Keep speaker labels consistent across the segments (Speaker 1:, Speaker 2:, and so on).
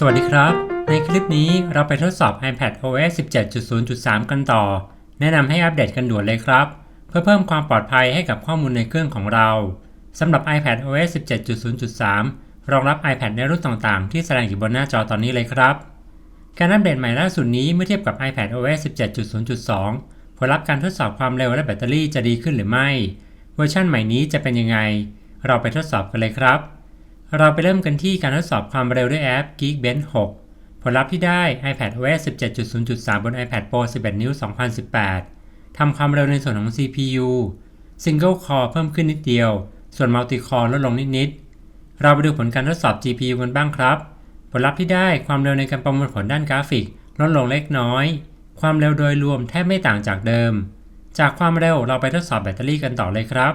Speaker 1: สวัสดีครับ ในคลิปนี้เราไปทดสอบ iPad OS 17.0.3 กันต่อ แนะนำให้อัปเดตกันด่วนเลยครับ เพื่อเพิ่มความปลอดภัยให้กับข้อมูลในเครื่องของเราสำหรับ iPad OS 17.0.3 รองรับ iPad ในรุ่นต่างๆ ที่แสดงอยู่บนหน้าจอตอนนี้เลยครับ การอัปเดตใหม่ล่าสุดนี้เมื่อเทียบกับ iPad OS 17.0.2 ผลลัพธ์การทดสอบความเร็วและแบตเตอรี่จะดีขึ้นหรือไม่ เวอร์ชันใหม่นี้จะเป็นยังไง เราไปทดสอบกันเลยครับ เราไปเริ่มกันที่การทดสอบความเร็วด้วยแอป Geekbench 6 ผลลัพธ์ที่ได้ iPad OS 17.0.3 บน iPad Pro 11 นิ้ว 2018 ทำความเร็วในส่วนของ CPU Single Core เพิ่มขึ้นนิดเดียว ส่วน Multi Core ลดลงนิดๆ เราไปดูผลการทดสอบ GPU กันบ้างครับ ผลลัพธ์ที่ได้ความเร็วในการประมวลผลด้านกราฟิก ลดลงเล็กน้อย ความเร็วโดยรวมแทบไม่ต่างจากเดิม จากความเร็วเราไปทดสอบแบตเตอรี่กันต่อเลยครับ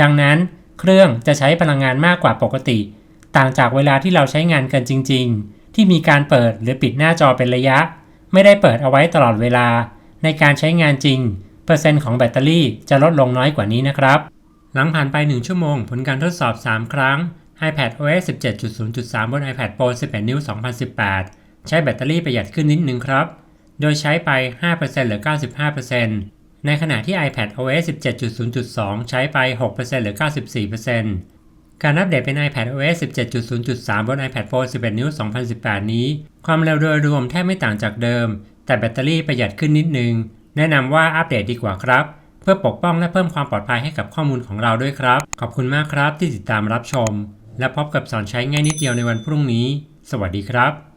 Speaker 1: ดังนั้นเครื่องจะใช้พลังงานมากกว่าปกติ ต่างจากเวลาที่เราใช้งานกันจริง ๆ ที่มีการเปิดหรือปิดหน้าจอเป็นระยะ ไม่ได้เปิดเอาไว้ตลอดเวลา ในการใช้งานจริง เปอร์เซ็นต์ของแบตเตอรี่จะลดลงน้อยกว่านี้นะครับ หลังผ่านไป 1 ชั่วโมง ผลการทดสอบ 3 ครั้ง iPad OS 17.0.3 บน iPad Pro 11 นิ้ว 2018 ใช้แบตเตอรี่ประหยัดขึ้นนิดนึงครับ โดยใช้ไป5%เหลือ 95% ในขณะที่ iPad OS 17.0.2 ใช้ไป6%เหลือ 94%การอัปเดตเป็น iPad OS 17.0.3 บน iPad Pro 11 นิ้ว 2018 นี้ ความเร็วโดยรวมแทบไม่ต่างจากเดิม แต่แบตเตอรี่ประหยัดขึ้นนิดนึง แนะนำว่าอัปเดตดีกว่าครับ เพื่อปกป้องและเพิ่มความปลอดภัยให้กับข้อมูลของเราด้วยครับ ขอบคุณมากครับที่ติดตามรับชม และพบกับสอนใช้ง่ายนิดเดียวในวันพรุ่งนี้ สวัสดีครับ